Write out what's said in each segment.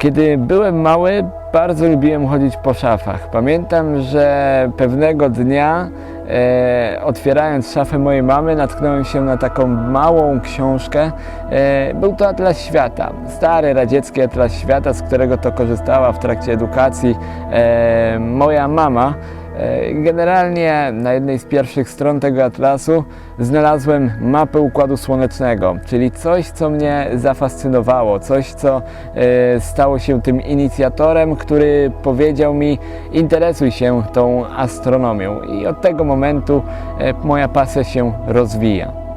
Kiedy byłem mały, bardzo lubiłem chodzić po szafach. Pamiętam, że pewnego dnia, e, otwierając szafę mojej mamy, natknąłem się na taką małą książkę. E, był to Atlas Świata, stary radziecki Atlas Świata, z którego to korzystała w trakcie edukacji e, moja mama. E, Generalnie na jednej z pierwszych stron tego atlasu znalazłem mapę Układu Słonecznego, czyli coś, co mnie zafascynowało, coś, co e, stało się tym inicjatorem, który powiedział mi: interesuj się tą astronomią. I od tego momentu e, moja pasja się rozwija.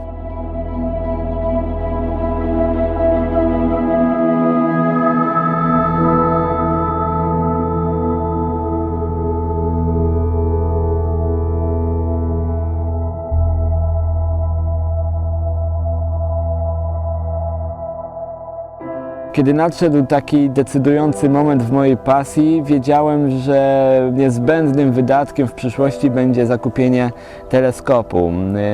Kiedy nadszedł taki decydujący moment w mojej pasji, wiedziałem, że niezbędnym wydatkiem w przyszłości będzie zakupienie teleskopu.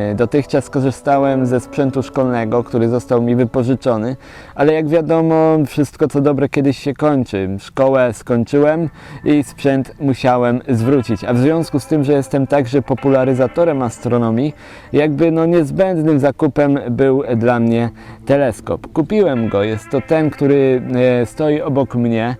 Yy, Dotychczas korzystałem ze sprzętu szkolnego, który został mi wypożyczony, ale jak wiadomo, wszystko co dobre kiedyś się kończy. Szkołę skończyłem i sprzęt musiałem zwrócić. A w związku z tym, że jestem także popularyzatorem astronomii, jakby no niezbędnym zakupem był dla mnie teleskop. Kupiłem go, jest to ten, który e, stoi obok mnie.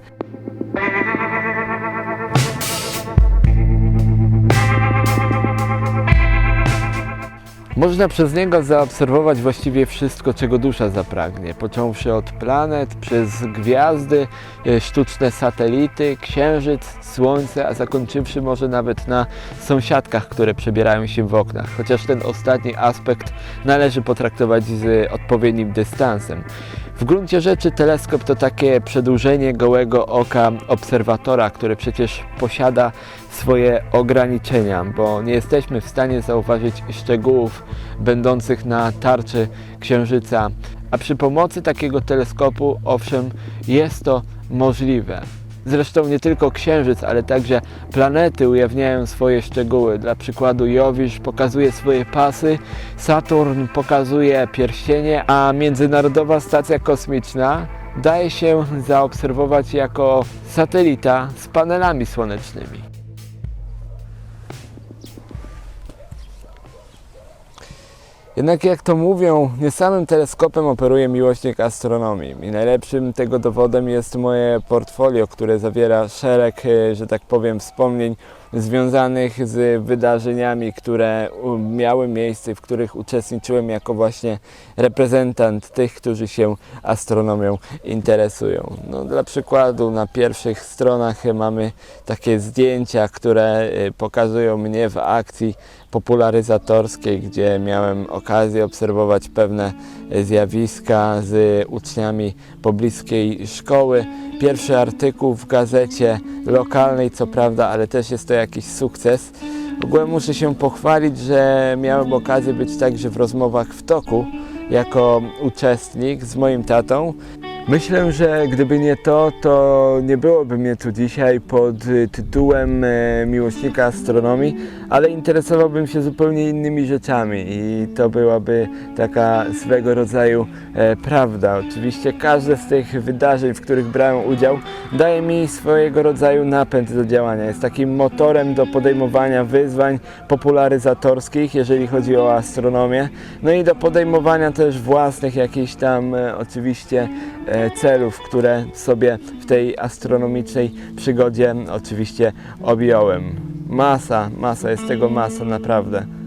Można przez niego zaobserwować właściwie wszystko, czego dusza zapragnie, począwszy od planet, przez gwiazdy, e, sztuczne satelity, księżyc, słońce, a zakończywszy może nawet na sąsiadkach, które przebierają się w oknach. Chociaż ten ostatni aspekt należy potraktować z odpowiednim dystansem. W gruncie rzeczy teleskop to takie przedłużenie gołego oka obserwatora, które przecież posiada swoje ograniczenia, bo nie jesteśmy w stanie zauważyć szczegółów będących na tarczy księżyca, a przy pomocy takiego teleskopu, owszem, jest to możliwe. Zresztą nie tylko Księżyc, ale także planety ujawniają swoje szczegóły. Dla przykładu Jowisz pokazuje swoje pasy, Saturn pokazuje pierścienie, a Międzynarodowa Stacja Kosmiczna daje się zaobserwować jako satelita z panelami słonecznymi. Jednak jak to mówią, nie samym teleskopem operuje miłośnik astronomii. I najlepszym tego dowodem jest moje portfolio, które zawiera szereg, e, że tak powiem, wspomnień związanych z wydarzeniami, które miały miejsce, w których uczestniczyłem jako właśnie reprezentant tych, którzy się astronomią interesują. No, dla przykładu na pierwszych stronach mamy takie zdjęcia, które e, pokazują mnie w akcji popularyzatorskiej, gdzie miałem okazję obserwować pewne e, zjawiska z uczniami pobliskiej szkoły. Pierwszy artykuł w gazecie lokalnej, co prawda, ale też jest to jakiś sukces. Ogółem muszę się pochwalić, że miałem okazję być także w rozmowach w toku jako uczestnik z moim tatą. Myślę, że gdyby nie to, to nie byłoby mnie tu dzisiaj pod y, tytułem e, miłośnika astronomii, ale interesowałbym się zupełnie innymi rzeczami i to byłaby taka swego rodzaju e, prawda. Oczywiście każde z tych wydarzeń, w których brałem udział, daje mi swojego rodzaju napęd do działania. Jest takim motorem do podejmowania wyzwań popularyzatorskich, jeżeli chodzi o astronomię, no i do podejmowania też własnych jakichś tam e, oczywiście e, celów, które sobie w tej astronomicznej przygodzie oczywiście objąłem. Masa, masa, jest tego masa naprawdę.